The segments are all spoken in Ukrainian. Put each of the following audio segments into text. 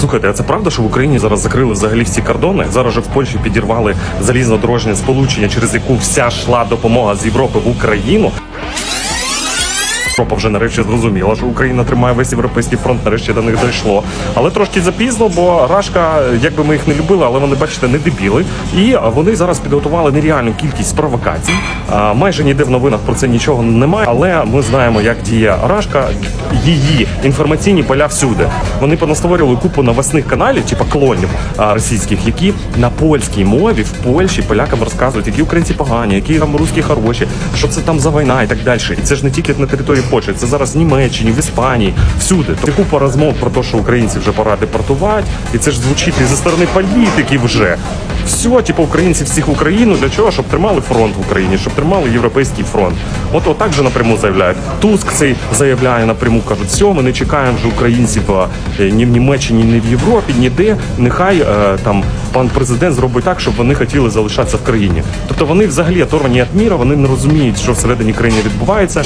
Слухайте, а це правда, що в Україні зараз закрили взагалі всі кордони? Зараз же в Польщі підірвали залізнодорожнє сполучення, через яку вся йшла допомога з Європи в Україну. Європа вже нарешті зрозуміла, що Україна тримає весь європейський фронт, нарешті до них дійшло. Але трошки запізно, бо Рашка, як би ми їх не любили, але вони, бачите, не дебіли. І вони зараз підготували нереальну кількість провокацій. А, Майже ніде в новинах про це нічого немає, але ми знаємо, як діє Рашка, її інформаційні поля всюди. Вони понастворювали купу новосних каналів, типу клонів а, російських, які на польській мові в Польщі полякам розказують, які українці погані, які там русські хороші, що це там за війна і так далі. І це ж не тільки на території Польщі, це зараз в Німеччині, в Іспанії, всюди. Тобто купа розмов про те, що українці вже пора депортувати, і це ж звучить і зі сторони політиків вже. Все, типу, українці всіх в Україну для чого? Щоб тримали фронт в Україні, щоб тримали європейський фронт. От отак же напряму заявляють. Туск цей заявляє напряму, кажуть, все, ми не чекаємо вже українців е, ні в Німеччині, ні в Європі, ніде. Нехай е, там пан президент зробить так, щоб вони хотіли залишатися в країні. Тобто вони взагалі оторвані від міра, вони не розуміють, що всередині країни відбувається.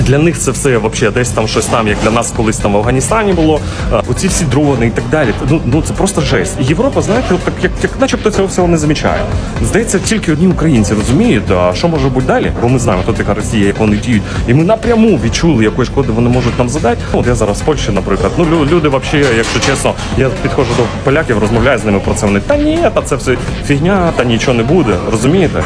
Для них це все вообще десь там щось там, як для нас колись там в Афганістані було. Е, Оці всі дрони і так далі. Ну, ну це просто жесть. І Європа, знаєте, от так як, як начебто цього всього не замічає. Здається, тільки одні українці розуміють, а що може бути далі, бо ми знаємо, хто така Росія, як вони діють. І ми напряму відчули, якої шкоди вони можуть нам задати. Ну, От я зараз з Польщі, наприклад. Ну люди, взагалі, якщо чесно, я підходжу до поляків, розмовляю з ними про це. Вони та ні, та це все фігня, та нічого не буде. Розумієте?